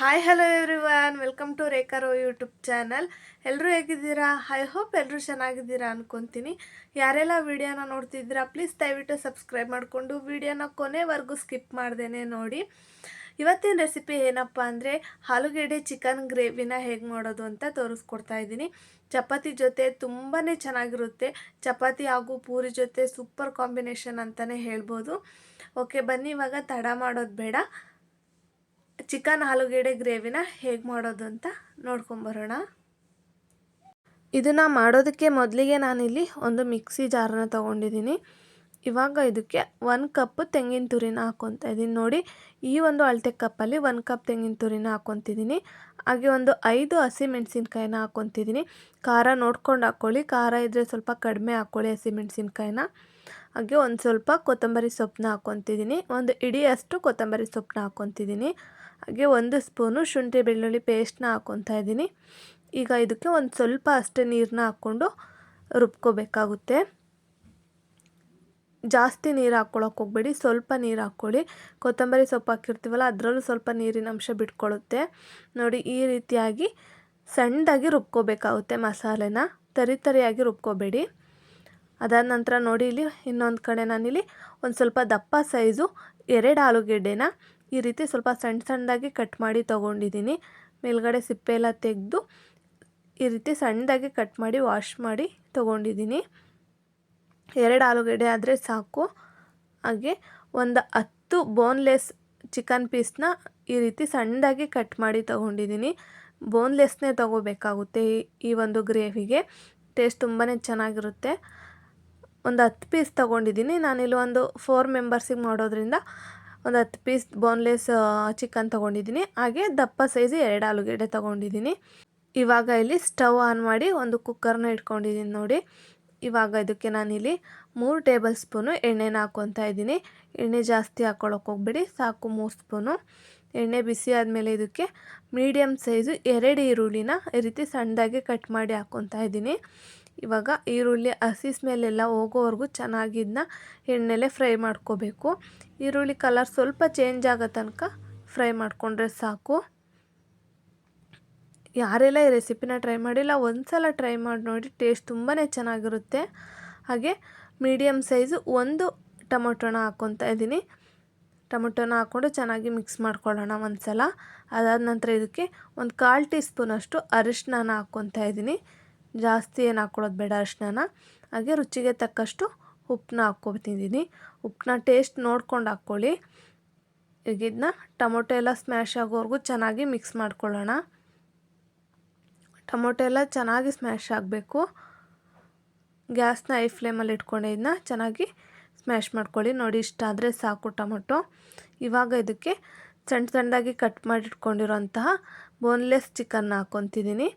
Hi hello everyone welcome to Rekharo YouTube channel ಎಲ್ಲರೂ ಹೇಗಿದ್ದೀರಾ? I hope ಎಲ್ಲರೂ ಚೆನ್ನಾಗಿದ್ದೀರಾ ಅನ್ಕೊತೀನಿ. ಯಾರೆಲ್ಲ ವಿಡಿಯೋನ ನೋಡ್ತಿದ್ದೀರಾ ಪ್ಲೀಸ್ ದಯವಿಟ್ಟು ಸಬ್ಸ್ಕ್ರೈಬ್ ಮಾಡಿಕೊಂಡು ವಿಡಿಯೋನ ಕೊನೆವರೆಗೂ ಸ್ಕಿಪ್ ಮಾಡ್ದೇನೆ ನೋಡಿ. ಇವತ್ತಿನ ರೆಸಿಪಿ ಏನಪ್ಪ ಅಂದರೆ, ಆಲೂಗೆಡ್ಡೆ ಚಿಕನ್ ಗ್ರೇವಿನ ಹೇಗೆ ಮಾಡೋದು ಅಂತ ತೋರಿಸ್ಕೊಡ್ತಾ ಇದ್ದೀನಿ. ಚಪಾತಿ ಜೊತೆ ತುಂಬಾ ಚೆನ್ನಾಗಿರುತ್ತೆ. ಚಪಾತಿ ಹಾಗೂ ಪೂರಿ ಜೊತೆ ಸೂಪರ್ ಕಾಂಬಿನೇಷನ್ ಅಂತಲೇ ಹೇಳ್ಬೋದು. ಓಕೆ ಬನ್ನಿ, ಇವಾಗ ತಡ ಮಾಡೋದು ಬೇಡ. ಚಿಕನ್ ಆಲೂಗೆಡ್ಡೆ ಗ್ರೇವಿನ ಹೇಗೆ ಮಾಡೋದು ಅಂತ ನೋಡ್ಕೊಂಬರೋಣ. ಇದನ್ನು ಮಾಡೋದಕ್ಕೆ ಮೊದಲಿಗೆ ನಾನಿಲ್ಲಿ ಒಂದು ಮಿಕ್ಸಿ ಜಾರನ್ನ ತೊಗೊಂಡಿದ್ದೀನಿ. ಇವಾಗ ಇದಕ್ಕೆ ಒಂದು ಕಪ್ ತೆಂಗಿನ ತುರಿನ ಹಾಕ್ಕೊತಾ ಇದ್ದೀನಿ ನೋಡಿ, ಈ ಒಂದು ಅಳತೆ ಕಪ್ಪಲ್ಲಿ ಒಂದು ಕಪ್ ತೆಂಗಿನ ತುರಿನ ಹಾಕ್ಕೊತಿದ್ದೀನಿ ಹಾಗೆ ಒಂದು ಐದು ಹಸಿ ಮೆಣಸಿನ್ಕಾಯಿನ ಹಾಕ್ಕೊತಿದ್ದೀನಿ ಖಾರ ನೋಡ್ಕೊಂಡು ಹಾಕ್ಕೊಳ್ಳಿ ಖಾರ ಇದ್ದರೆ ಸ್ವಲ್ಪ ಕಡಿಮೆ ಹಾಕ್ಕೊಳ್ಳಿ ಹಸಿ ಮೆಣಸಿನ್ಕಾಯಿನ. ಹಾಗೆ ಒಂದು ಸ್ವಲ್ಪ ಕೊತ್ತಂಬರಿ ಸೊಪ್ಪನ್ನ ಹಾಕ್ಕೊತಿದ್ದೀನಿ. ಒಂದು ಇಡಿಯಷ್ಟು ಕೊತ್ತಂಬರಿ ಸೊಪ್ಪನ್ನ ಹಾಕ್ಕೊತಿದ್ದೀನಿ. ಹಾಗೆ ಒಂದು ಸ್ಪೂನು ಶುಂಠಿ ಬೆಳ್ಳುಳ್ಳಿ ಪೇಸ್ಟ್ನ ಹಾಕ್ಕೊತಾ ಇದ್ದೀನಿ. ಈಗ ಇದಕ್ಕೆ ಒಂದು ಸ್ವಲ್ಪ ಅಷ್ಟೇ ನೀರನ್ನ ಹಾಕ್ಕೊಂಡು ರುಬ್ಕೋಬೇಕಾಗುತ್ತೆ. ಜಾಸ್ತಿ ನೀರು ಹಾಕ್ಕೊಳಕ್ಕೆ ಹೋಗ್ಬೇಡಿ, ಸ್ವಲ್ಪ ನೀರು ಹಾಕ್ಕೊಳ್ಳಿ. ಕೊತ್ತಂಬರಿ ಸೊಪ್ಪು ಹಾಕಿರ್ತೀವಲ್ಲ, ಅದರಲ್ಲೂ ಸ್ವಲ್ಪ ನೀರಿನ ಅಂಶ ಬಿಟ್ಕೊಳ್ಳುತ್ತೆ ನೋಡಿ, ಈ ರೀತಿಯಾಗಿ ಸಣ್ಣದಾಗಿ ರುಬ್ಕೋಬೇಕಾಗುತ್ತೆ ಮಸಾಲೆನ. ತರಿ ತರಿಯಾಗಿ ರುಬ್ಕೋಬೇಡಿ. ಅದಾದ ನಂತರ ನೋಡಿ ಇಲ್ಲಿ ಇನ್ನೊಂದು ಕಡೆ ನಾನಿಲ್ಲಿ ಒಂದು ಸ್ವಲ್ಪ ದಪ್ಪ ಸೈಜು ಎರಡು ಆಲೂಗೆಡ್ಡೆನ ಈ ರೀತಿ ಸ್ವಲ್ಪ ಸಣ್ಣ ಸಣ್ಣದಾಗಿ ಕಟ್ ಮಾಡಿ ತೊಗೊಂಡಿದ್ದೀನಿ. ಮೇಲ್ಗಡೆ ಸಿಪ್ಪೆ ಎಲ್ಲ ತೆಗೆದು ಈ ರೀತಿ ಸಣ್ಣದಾಗಿ ಕಟ್ ಮಾಡಿ ವಾಶ್ ಮಾಡಿ ತೊಗೊಂಡಿದ್ದೀನಿ. ಎರಡು ಆಲೂಗಡ್ಡೆ ಆದರೆ ಸಾಕು. ಹಾಗೆ ಒಂದು ಹತ್ತು ಬೋನ್ಲೆಸ್ ಚಿಕನ್ ಪೀಸ್ನ ಈ ರೀತಿ ಸಣ್ಣದಾಗಿ ಕಟ್ ಮಾಡಿ ತೊಗೊಂಡಿದ್ದೀನಿ. ಬೋನ್ಲೆಸ್ನೇ ತೊಗೋಬೇಕಾಗುತ್ತೆ ಈ ಒಂದು ಗ್ರೇವಿಗೆ ಟೇಸ್ಟ್ ತುಂಬಾ ಚೆನ್ನಾಗಿರುತ್ತೆ. ಒಂದು ಹತ್ತು ಪೀಸ್ ತೊಗೊಂಡಿದ್ದೀನಿ. ನಾನಿಲ್ಲಿ ಒಂದು ಫೋರ್ ಮೆಂಬರ್ಸಿಗೆ ಮಾಡೋದ್ರಿಂದ ಒಂದು ಹತ್ತು ಪೀಸ್ ಬೋನ್ಲೆಸ್ ಚಿಕನ್ ತೊಗೊಂಡಿದ್ದೀನಿ. ಹಾಗೆ ದಪ್ಪ ಸೈಜ್ ಎರಡು ಆಲೂಗೆಡ್ಡೆ ತೊಗೊಂಡಿದ್ದೀನಿ. ಇವಾಗ ಇಲ್ಲಿ ಸ್ಟವ್ ಆನ್ ಮಾಡಿ ಒಂದು ಕುಕ್ಕರ್ನ ಇಟ್ಕೊಂಡಿದ್ದೀನಿ ನೋಡಿ. ಇವಾಗ ಇದಕ್ಕೆ ನಾನಿಲ್ಲಿ ಮೂರು ಟೇಬಲ್ ಸ್ಪೂನು ಎಣ್ಣೆನ ಹಾಕ್ಕೊತಾ ಇದ್ದೀನಿ. ಎಣ್ಣೆ ಜಾಸ್ತಿ ಹಾಕ್ಕೊಳಕ್ಕೆ ಹೋಗ್ಬೇಡಿ, ಸಾಕು ಮೂರು ಸ್ಪೂನು ಎಣ್ಣೆ ಬಿಸಿ ಆದಮೇಲೆ ಇದಕ್ಕೆ ಮೀಡಿಯಮ್ ಸೈಜು ಎರಡು ಈರುಳ್ಳಿನ ಈ ರೀತಿ ಸಣ್ಣದಾಗಿ ಕಟ್ ಮಾಡಿ ಹಾಕ್ಕೊತಾ ಇದ್ದೀನಿ. ಇವಾಗ ಈರುಳ್ಳಿ ಹಸಿ ಸ್ಮೆಲ್ಲೆಲ್ಲ ಹೋಗೋವರೆಗೂ ಚೆನ್ನಾಗಿ ಇದನ್ನ ಎಣ್ಣೆಲೆ ಫ್ರೈ ಮಾಡ್ಕೋಬೇಕು. ಈರುಳ್ಳಿ ಕಲರ್ ಸ್ವಲ್ಪ ಚೇಂಜ್ ಆಗೋ ತನಕ ಫ್ರೈ ಮಾಡಿಕೊಂಡ್ರೆ ಸಾಕು. ಯಾರೆಲ್ಲ ಈ ರೆಸಿಪಿನ ಟ್ರೈ ಮಾಡಿಲ್ಲ ಒಂದು ಸಲ ಟ್ರೈ ಮಾಡಿ ನೋಡಿ ಟೇಸ್ಟ್ ತುಂಬಾ ಚೆನ್ನಾಗಿರುತ್ತೆ. ಹಾಗೆ ಮೀಡಿಯಮ್ ಸೈಜು ಒಂದು ಟೊಮೊಟೊನ ಹಾಕ್ಕೊತಾ ಇದ್ದೀನಿ. ಟೊಮೊಟೊನ ಹಾಕ್ಕೊಂಡು ಚೆನ್ನಾಗಿ ಮಿಕ್ಸ್ ಮಾಡ್ಕೊಳ್ಳೋಣ ಒಂದು ಸಲ ಅದಾದ ನಂತರ ಇದಕ್ಕೆ ಒಂದು ಕಾಲು ಟೀ ಸ್ಪೂನಷ್ಟು ಅರಿಶಿನ ಹಾಕ್ಕೊತಾ ಇದ್ದೀನಿ. ಜಾಸ್ತಿ ಏನು ಹಾಕ್ಕೊಳ್ಳೋದು ಬೇಡ ಅರಿಶಿನ ಹಾಗೆ ರುಚಿಗೆ ತಕ್ಕಷ್ಟು ಉಪ್ಪನ್ನ ಹಾಕ್ಕೊತಿದ್ದೀನಿ ಉಪ್ಪನ್ನ ಟೇಸ್ಟ್ ನೋಡ್ಕೊಂಡು ಹಾಕ್ಕೊಳ್ಳಿ. ಈಗ ಇದನ್ನ ಟೊಮೊಟೊ ಎಲ್ಲ ಸ್ಮ್ಯಾಶ್ ಆಗೋವರೆಗೂ ಚೆನ್ನಾಗಿ ಮಿಕ್ಸ್ ಮಾಡ್ಕೊಳ್ಳೋಣ. ಟೊಮೊಟೊ ಎಲ್ಲ ಚೆನ್ನಾಗಿ ಸ್ಮ್ಯಾಶ್ ಆಗಬೇಕು. ಗ್ಯಾಸ್ನ ಐ ಫ್ಲೇಮಲ್ಲಿ ಇಟ್ಕೊಂಡು ಇದನ್ನ ಚೆನ್ನಾಗಿ ಸ್ಮ್ಯಾಶ್ ಮಾಡ್ಕೊಳ್ಳಿ. ನೋಡಿ ಇಷ್ಟ ಆದರೆ ಸಾಕು ಟೊಮೊಟೊ. ಇವಾಗ ಇದಕ್ಕೆ ಸಣ್ಣ ಸಣ್ಣದಾಗಿ ಕಟ್ ಮಾಡಿಟ್ಕೊಂಡಿರೋಂತಹ ಬೋನ್ಲೆಸ್ ಚಿಕನ್ನ ಹಾಕ್ಕೊತಿದ್ದೀನಿ.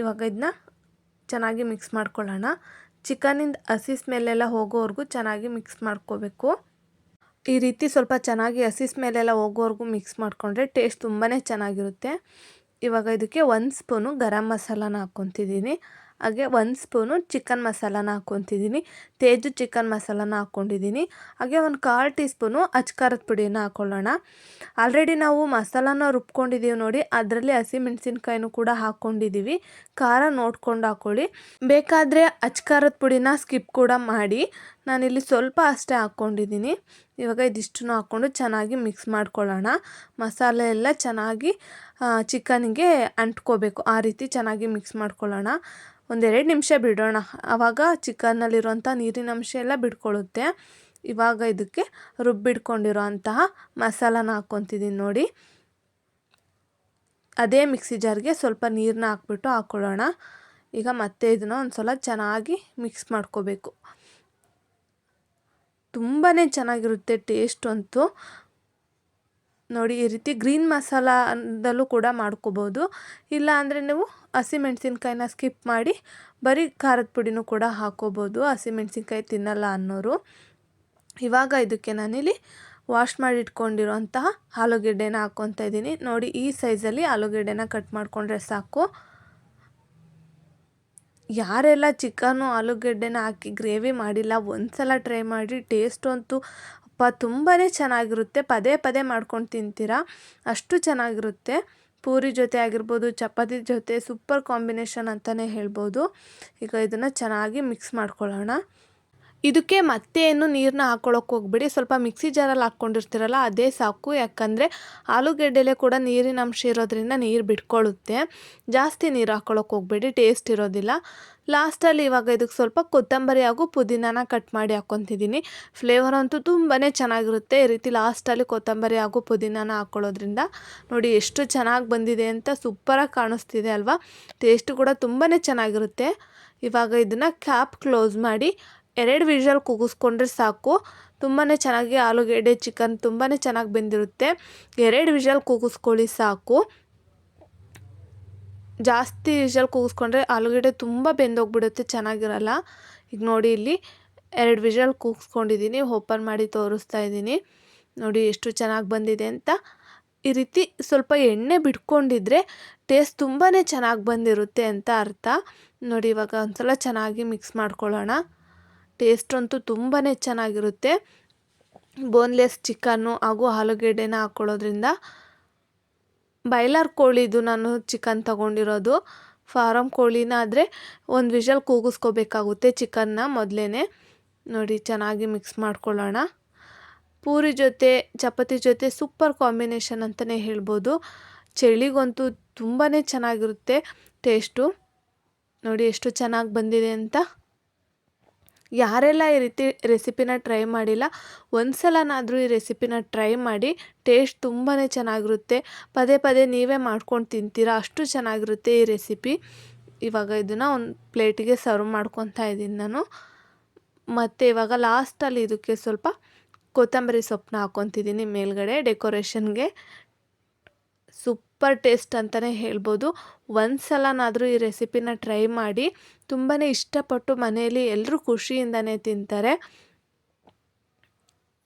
ಇವಾಗ ಇದನ್ನ ಚೆನ್ನಾಗಿ ಮಿಕ್ಸ್ ಮಾಡ್ಕೊಳ್ಳೋಣ. ಚಿಕನಿಂದ ಹಸಿ ಸ್ಮೆಲ್ಲೆಲ್ಲ ಹೋಗೋವರೆಗೂ ಚೆನ್ನಾಗಿ ಮಿಕ್ಸ್ ಮಾಡ್ಕೋಬೇಕು. ಈ ರೀತಿ ಸ್ವಲ್ಪ ಚೆನ್ನಾಗಿ ಹಸಿ ಸ್ಮೆಲ್ಲೆಲ್ಲ ಹೋಗೋವರೆಗೂ ಮಿಕ್ಸ್ ಮಾಡಿಕೊಂಡ್ರೆ ಟೇಸ್ಟ್ ತುಂಬಾ ಚೆನ್ನಾಗಿರುತ್ತೆ. ಇವಾಗ ಇದಕ್ಕೆ ಒಂದು ಸ್ಪೂನು ಗರಂ ಮಸಾಲಾನ ಹಾಕ್ಕೊತಿದ್ದೀನಿ. ಹಾಗೆ ಒಂದು ಸ್ಪೂನು ಚಿಕನ್ ಮಸಾಲಾನ ಹಾಕ್ಕೊತಿದ್ದೀನಿ. ತೇಜು ಚಿಕನ್ ಮಸಾಲಾನ ಹಾಕ್ಕೊಂಡಿದ್ದೀನಿ. ಹಾಗೆ ಒಂದು ಕಾಲು ಟೀ ಸ್ಪೂನು ಅಚ್ಕಾರದ ಪುಡಿನ ಹಾಕ್ಕೊಳ್ಳೋಣ ಆಲ್ರೆಡಿ ನಾವು ಮಸಾಲಾನ ರುಬ್ಕೊಂಡಿದ್ದೀವಿ ನೋಡಿ, ಅದರಲ್ಲಿ ಹಸಿಮೆಣಸಿನ್ಕಾಯಿನೂ ಕೂಡ ಹಾಕ್ಕೊಂಡಿದ್ದೀವಿ ಖಾರ ನೋಡ್ಕೊಂಡು ಹಾಕ್ಕೊಳ್ಳಿ ಬೇಕಾದರೆ ಅಚ್ಕಾರದ ಪುಡಿನ ಸ್ಕಿಪ್ ಕೂಡ ಮಾಡಿ. ನಾನಿಲ್ಲಿ ಸ್ವಲ್ಪ ಅಷ್ಟೇ ಹಾಕ್ಕೊಂಡಿದ್ದೀನಿ ಇವಾಗ ಇದಿಷ್ಟನ್ನು ಹಾಕ್ಕೊಂಡು ಚೆನ್ನಾಗಿ ಮಿಕ್ಸ್ ಮಾಡ್ಕೊಳ್ಳೋಣ. ಮಸಾಲೆ ಎಲ್ಲ ಚೆನ್ನಾಗಿ ಚಿಕನ್ಗೆ ಅಂಟ್ಕೋಬೇಕು. ಆ ರೀತಿ ಚೆನ್ನಾಗಿ ಮಿಕ್ಸ್ ಮಾಡ್ಕೊಳ್ಳೋಣ. ಒಂದೆರಡು ನಿಮಿಷ ಬಿಡೋಣ. ಆವಾಗ ಚಿಕನ್ನಲ್ಲಿರುವಂಥ ನೀರಿನ ಅಂಶ ಎಲ್ಲ ಬಿಡ್ಕೊಳ್ಳುತ್ತೆ. ಇವಾಗ ಇದಕ್ಕೆ ರುಬ್ಬಿಡ್ಕೊಂಡಿರೋ ಅಂತಹ ಮಸಾಲಾನ ಹಾಕ್ಕೊತಿದ್ದೀನಿ ನೋಡಿ. ಅದೇ ಮಿಕ್ಸಿ ಜಾರ್ಗೆ ಸ್ವಲ್ಪ ನೀರನ್ನ ಹಾಕ್ಬಿಟ್ಟು ಹಾಕ್ಕೊಳ್ಳೋಣ ಈಗ ಮತ್ತೆ ಇದನ್ನ ಒಂದು ಸಲ ಚೆನ್ನಾಗಿ ಮಿಕ್ಸ್ ಮಾಡ್ಕೋಬೇಕು. ತುಂಬಾ ಚೆನ್ನಾಗಿರುತ್ತೆ ಟೇಸ್ಟ್ ಅಂತೂ. ನೋಡಿ ಈ ರೀತಿ ಗ್ರೀನ್ ಮಸಾಲದಲ್ಲೂ ಕೂಡ ಮಾಡ್ಕೋಬೋದು. ಇಲ್ಲ ಅಂದರೆ ನೀವು ಹಸಿಮೆಣ್ಸಿನ್ಕಾಯಿನ ಸ್ಕಿಪ್ ಮಾಡಿ ಬರೀ ಖಾರದ ಪುಡಿನೂ ಕೂಡ ಹಾಕೋಬೋದು. ಹಸಿಮೆಣ್ಸಿನ್ಕಾಯಿ ತಿನ್ನಲ್ಲ ಅನ್ನೋರು. ಇವಾಗ ಇದಕ್ಕೆ ನಾನಿಲ್ಲಿ ವಾಶ್ ಮಾಡಿ ಇಟ್ಕೊಂಡಿರೋಂತಹ ಆಲೂಗೆಡ್ಡೆನ ಹಾಕ್ಕೊತಾ ಇದ್ದೀನಿ. ನೋಡಿ ಈ ಸೈಜಲ್ಲಿ ಆಲೂಗೆಡ್ಡೆನ ಕಟ್ ಮಾಡಿಕೊಂಡ್ರೆ ಸಾಕು. ಯಾರೆಲ್ಲ ಚಿಕನು ಆಲೂಗೆಡ್ಡೆನ ಹಾಕಿ ಗ್ರೇವಿ ಮಾಡಿಲ್ಲ ಒಂದು ಸಲ ಟ್ರೈ ಮಾಡಿ ಟೇಸ್ಟ್ ಅಂತೂ ತುಪ್ಪ ತುಂಬಾ ಚೆನ್ನಾಗಿರುತ್ತೆ. ಪದೇ ಪದೇ ಮಾಡ್ಕೊಂಡು ತಿಂತೀರಾ? ಅಷ್ಟು ಚೆನ್ನಾಗಿರುತ್ತೆ. ಪೂರಿ ಜೊತೆ ಆಗಿರ್ಬೋದು, ಚಪಾತಿ ಜೊತೆ, ಸೂಪರ್ ಕಾಂಬಿನೇಷನ್ ಅಂತಲೇ ಹೇಳ್ಬೋದು. ಈಗ ಇದನ್ನು ಚೆನ್ನಾಗಿ ಮಿಕ್ಸ್ ಮಾಡ್ಕೊಳ್ಳೋಣ. ಇದಕ್ಕೆ ಮತ್ತೆ ಏನು ನೀರನ್ನ ಹಾಕ್ಕೊಳಕ್ಕೆ ಹೋಗ್ಬೇಡಿ. ಸ್ವಲ್ಪ ಮಿಕ್ಸಿ ಜಾರಲ್ಲಿ ಹಾಕ್ಕೊಂಡಿರ್ತೀರಲ್ಲ, ಅದೇ ಸಾಕು. ಯಾಕಂದರೆ ಆಲೂಗೆಡ್ಡೆಲೆ ಕೂಡ ನೀರಿನ ಅಂಶ ಇರೋದ್ರಿಂದ ನೀರು ಬಿಟ್ಕೊಳ್ಳುತ್ತೆ ಜಾಸ್ತಿ ನೀರು ಹಾಕ್ಕೊಳಕ್ಕೆ ಹೋಗ್ಬೇಡಿ, ಟೇಸ್ಟ್ ಇರೋದಿಲ್ಲ. ಲಾಸ್ಟಲ್ಲಿ ಇವಾಗ ಇದಕ್ಕೆ ಸ್ವಲ್ಪ ಕೊತ್ತಂಬರಿ ಹಾಗೂ ಪುದೀನಾನ ಕಟ್ ಮಾಡಿ ಹಾಕ್ಕೊತಿದ್ದೀನಿ ಫ್ಲೇವರ್ ಅಂತೂ ತುಂಬಾ ಚೆನ್ನಾಗಿರುತ್ತೆ. ಈ ರೀತಿ ಲಾಸ್ಟಲ್ಲಿ ಕೊತ್ತಂಬರಿ ಹಾಗೂ ಪುದೀನಾನ ಹಾಕ್ಕೊಳ್ಳೋದ್ರಿಂದ ನೋಡಿ ಎಷ್ಟು ಚೆನ್ನಾಗಿ ಬಂದಿದೆ ಅಂತ ಸೂಪರಾಗಿ ಕಾಣಿಸ್ತಿದೆ ಅಲ್ವಾ? ಟೇಸ್ಟ್ ಕೂಡ ತುಂಬಾ ಚೆನ್ನಾಗಿರುತ್ತೆ. ಇವಾಗ ಇದನ್ನು ಕ್ಯಾಪ್ ಕ್ಲೋಸ್ ಮಾಡಿ ಎರಡು ವಿಷಲ್ ಕೂಗಿಸ್ಕೊಂಡ್ರೆ ಸಾಕು. ತುಂಬಾ ಚೆನ್ನಾಗಿ ಆಲೂಗೆಡ್ಡೆ, ಚಿಕನ್ ತುಂಬಾ ಚೆನ್ನಾಗಿ ಬೆಂದಿರುತ್ತೆ. ಎರಡು ವಿಷಲ್ ಕೂಗಿಸ್ಕೊಳ್ಳಿ ಸಾಕು. ಜಾಸ್ತಿ ವಿಷಲ್ ಕೂಗಿಸ್ಕೊಂಡ್ರೆ ಆಲೂಗೆಡ್ಡೆ ತುಂಬ ಬೆಂದೋಗ್ಬಿಡುತ್ತೆ, ಚೆನ್ನಾಗಿರಲ್ಲ. ಈಗ ನೋಡಿ ಇಲ್ಲಿ ಎರಡು ವಿಷಲ್ ಕೂಗಿಸ್ಕೊಂಡಿದ್ದೀನಿ, ಓಪನ್ ಮಾಡಿ ತೋರಿಸ್ತಾ ಇದ್ದೀನಿ. ನೋಡಿ ಎಷ್ಟು ಚೆನ್ನಾಗಿ ಬಂದಿದೆ ಅಂತ. ಈ ರೀತಿ ಸ್ವಲ್ಪ ಎಣ್ಣೆ ಬಿಟ್ಕೊಂಡಿದ್ರೆ ಟೇಸ್ಟ್ ತುಂಬಾ ಚೆನ್ನಾಗಿ ಬಂದಿರುತ್ತೆ ಅಂತ ಅರ್ಥ. ನೋಡಿ ಇವಾಗ ಒಂದ್ಸಲ ಚೆನ್ನಾಗಿ ಮಿಕ್ಸ್ ಮಾಡ್ಕೊಳ್ಳೋಣ. ಟೇಸ್ಟ್ ಅಂತೂ ತುಂಬಾ ಚೆನ್ನಾಗಿರುತ್ತೆ. ಬೋನ್ಲೆಸ್ ಚಿಕನ್ನು ಹಾಗೂ ಆಲೂಗೆಡ್ಡೆನ ಹಾಕ್ಕೊಳ್ಳೋದ್ರಿಂದ ಬಾಯ್ಲರ್ ಕೋಳಿದು ನಾನು ಚಿಕನ್ ತಗೊಂಡಿರೋದು. ಫಾರಮ್ ಕೋಳಿನ ಆದರೆ ಒಂದು ವಿಷಲ್ ಕೂಗಿಸ್ಕೋಬೇಕಾಗುತ್ತೆ ಚಿಕನ್ನ ಮೊದಲೇ ನೋಡಿ, ಚೆನ್ನಾಗಿ ಮಿಕ್ಸ್ ಮಾಡ್ಕೊಳ್ಳೋಣ. ಪೂರಿ ಜೊತೆ, ಚಪಾತಿ ಜೊತೆ ಸೂಪರ್ ಕಾಂಬಿನೇಷನ್ ಅಂತಲೇ ಹೇಳ್ಬೋದು. ಚಳಿಗಂತೂ ತುಂಬಾ ಚೆನ್ನಾಗಿರುತ್ತೆ ಟೇಸ್ಟು ನೋಡಿ, ಎಷ್ಟು ಚೆನ್ನಾಗಿ ಬಂದಿದೆ ಅಂತ. ಯಾರೆಲ್ಲ ಈ ರೀತಿ ರೆಸಿಪಿನ ಟ್ರೈ ಮಾಡಿಲ್ಲ ಒಂದು ಸಲನಾದರೂ ಈ ರೆಸಿಪಿನ ಟ್ರೈ ಮಾಡಿ, ಟೇಸ್ಟ್ ತುಂಬಾ ಚೆನ್ನಾಗಿರುತ್ತೆ. ಪದೇ ಪದೇ ನೀವೇ ಮಾಡ್ಕೊಂಡು ತಿಂತೀರಾ, ಅಷ್ಟು ಚೆನ್ನಾಗಿರುತ್ತೆ ಈ ರೆಸಿಪಿ. ಇವಾಗ ಇದನ್ನು ಒಂದು ಪ್ಲೇಟಿಗೆ ಸರ್ವ್ ಮಾಡ್ಕೊತಾ ಇದ್ದೀನಿ ನಾನು. ಮತ್ತು ಇವಾಗ ಲಾಸ್ಟಲ್ಲಿ ಇದಕ್ಕೆ ಸ್ವಲ್ಪ ಕೊತ್ತಂಬರಿ ಸೊಪ್ಪನ್ನ ಹಾಕ್ಕೊತಿದ್ದೀನಿ ಮೇಲ್ಗಡೆ ಡೆಕೋರೇಷನ್ಗೆ. ಸೂಪರ್ ಟೇಸ್ಟ್ ಅಂತಲೇ ಹೇಳ್ಬೋದು. ಒಂದು ಸಲನಾದರೂ ಈ ರೆಸಿಪಿನ ಟ್ರೈ ಮಾಡಿ. ತುಂಬಾ ಇಷ್ಟಪಟ್ಟು ಮನೆಯಲ್ಲಿ ಎಲ್ಲರೂ ಖುಷಿಯಿಂದನೇ ತಿಂತಾರೆ.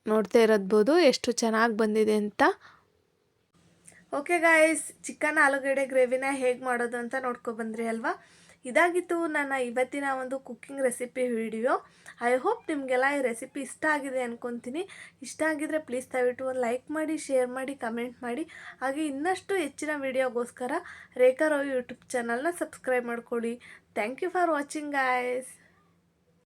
ನೋಡ್ತಾ ಇರೋದ್ಬೋದು ಎಷ್ಟು ಚೆನ್ನಾಗಿ ಬಂದಿದೆ ಅಂತ. ಓಕೆ ಗಾಯ್ಸ್, ಚಿಕನ್ ಆಲೂಗಡ್ಡೆ ಗ್ರೇವಿನ ಹೇಗೆ ಮಾಡೋದು ಅಂತ ನೋಡ್ಕೊಬಂದ್ರಿ ಅಲ್ವಾ? ಇದಾಗಿತ್ತು ನನ್ನ ಇವತ್ತಿನ ಒಂದು cooking recipe video I hope ನಿಮಗೆಲ್ಲ ಈ ರೆಸಿಪಿ ಇಷ್ಟ ಆಗಿದೆ ಅಂದ್ಕೊತೀನಿ ಇಷ್ಟ ಆಗಿದ್ರೆ ಪ್ಲೀಸ್ ದಯವಿಟ್ಟು ಒಂದು ಲೈಕ್ ಮಾಡಿ ಶೇರ್ ಮಾಡಿ ಕಮೆಂಟ್ ಮಾಡಿ. ಹಾಗೆ ಇನ್ನಷ್ಟು ಹೆಚ್ಚಿನ ವಿಡಿಯೋಗೋಸ್ಕರ ರೇಖಾ ರೋ ಯೂಟ್ಯೂಬ್ ಚಾನಲ್ನ ಸಬ್ಸ್ಕ್ರೈಬ್ ಮಾಡ್ಕೊಳ್ಳಿ. Thank you for watching guys